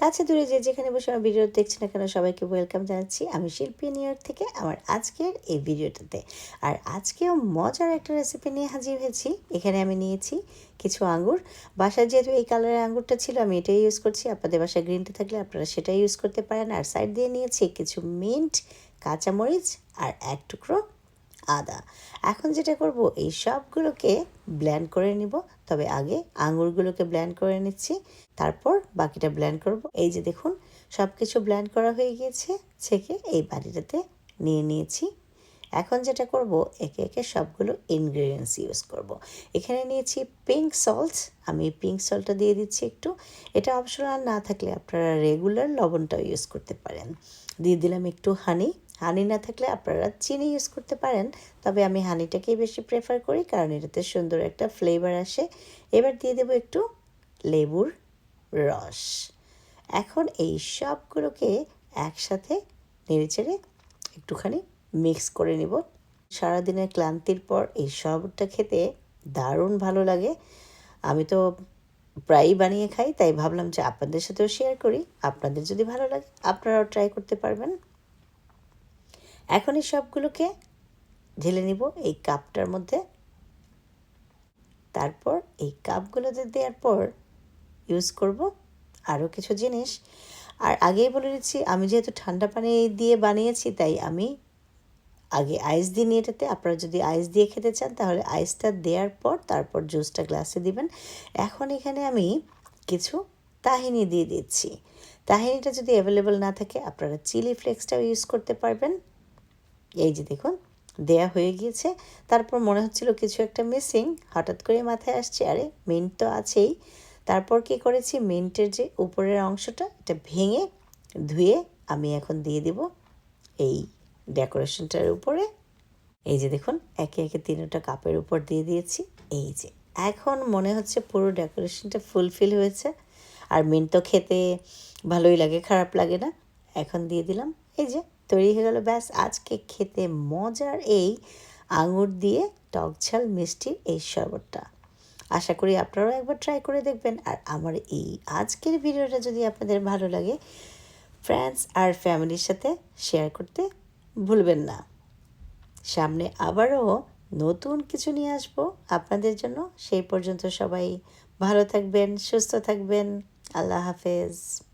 কাছে দূরে যে যেখানে বসে আমার ভিডিও দেখছি না কেন সবাইকে ওয়েলকাম জানাচ্ছি। আমি শিল্পী নিউ ইয়র্ক থেকে আমার আজকের এই ভিডিওটাতে। আর আজকেও মজার একটা রেসিপি নিয়ে হাজির হয়েছি। এখানে আমি নিয়েছি কিছু আঙ্গুর। বাসায় যেহেতু এই কালারের আঙ্গুরটা ছিল, আমি এটাই ইউজ করছি। আপনাদের বাসায় গ্রিনটা থাকলে আপনারা সেটাই ইউজ করতে পারেন। আর সাইড দিয়ে নিয়েছি কিছু মিন্ট কাঁচামরিচ আর এক টুকরো আদা। এখন যেটা করব, এই সবগুলোকে ব্ল্যান্ড করে নিব। তবে আগে আঙুরগুলোকে ব্ল্যান্ড করে নিচ্ছি। তারপর বাকিটা ব্ল্যান্ড করব। এই যে দেখুন সব কিছু ব্ল্যান্ড করা হয়ে গিয়েছে। ছেঁকে এই বাড়িটাতে নিয়ে নিয়েছি। এখন যেটা করব, একে একে সবগুলো ইনগ্রিডিয়েন্টস ইউজ করব। এখানে নিয়েছি পিঙ্ক সল্ট আমি পিঙ্ক সল্টটা দিয়ে দিচ্ছি একটু। এটা অপশনাল না থাকলে আপনারা রেগুলার লবণটাও ইউজ করতে পারেন। দিয়ে দিলাম একটু হানি হানি না থাকলে আপনারা চিনি ইউজ করতে পারেন। তবে আমি হানিটাকেই বেশি প্রেফার করি, কারণ এটাতে সুন্দর একটা ফ্লেভার আসে। এবার দিয়ে দেবো একটু লেবুর রস। এখন এই সবগুলোকে একসাথে নেড়েচেড়ে একটুখানি মিক্স করে নিব। সারাদিনের ক্লান্তির পর এই শরবতটা খেতে দারুণ ভালো লাগে। আমি তো প্রায়ই বানিয়ে খাই, তাই ভাবলাম যে আপনাদের সাথেও শেয়ার করি। আপনাদের যদি ভালো লাগে, আপনারাও ট্রাই করতে পারবেন। এখন এই সবগুলোকে ঢেলে নিব এই কাপটার মধ্যে। তারপর এই কাপগুলোতে দেওয়ার পর ইউজ করব আরও কিছু জিনিস। আর আগেই বলে দিচ্ছি, আমি যেহেতু ঠান্ডা পানি দিয়ে বানিয়েছি, তাই আমি আগে আইস দিয়ে নিয়ে এটাতে আপনারা যদি আইস দিয়ে খেতে চান, তাহলে আইসটা দেওয়ার পর তারপর জুসটা গ্লাসে দিবেন। এখন এখানে আমি কিছু তাহিনি দিয়ে দিচ্ছি। তাহিনিটা যদি অ্যাভেলেবেল না থাকে, আপনারা চিলি ফ্লেক্সটাও ইউজ করতে পারবেন। এই যে দেখুন, দেয়া হয়ে গিয়েছে। তারপর মনে হচ্ছিল কিছু একটা মিসিং হঠাৎ করে মাথায় আসছে, আরে মিন্ট তো আছেই। তারপর কি করেছি? মিন্টের যে উপরের অংশটা, এটা ভেঙে ধুয়ে আমি এখন দিয়ে দিব এই ডেকোরেশনটার উপরে। এই যে দেখুন, একে একে তিনটা কাপের উপর দিয়ে দিয়েছি। এই যে, এখন মনে হচ্ছে পুরো ডেকোরেশনটা ফুলফিল হয়েছে। আর মিন্ট তো খেতে ভালোই লাগে, খারাপ লাগে না। এখন দিয়ে দিলাম। এই যে, তৈরি হয়ে গেল। ব্যাস, আজকে খেতে মজার এই আঙুর দিয়ে টক ঝাল মিষ্টির এই শরবতটা। আশা করি আপনারাও একবার ট্রাই করে দেখবেন। আর আমার এই আজকের ভিডিওটা যদি আপনাদের ভালো লাগে ফ্রেন্ডস আর ফ্যামিলির সাথে শেয়ার করতে ভুলবেন না। সামনে আবারও নতুন কিছু নিয়ে আসব আপনাদের জন্য। সেই পর্যন্ত সবাই ভালো থাকবেন, সুস্থ থাকবেন। আল্লাহ হাফেজ।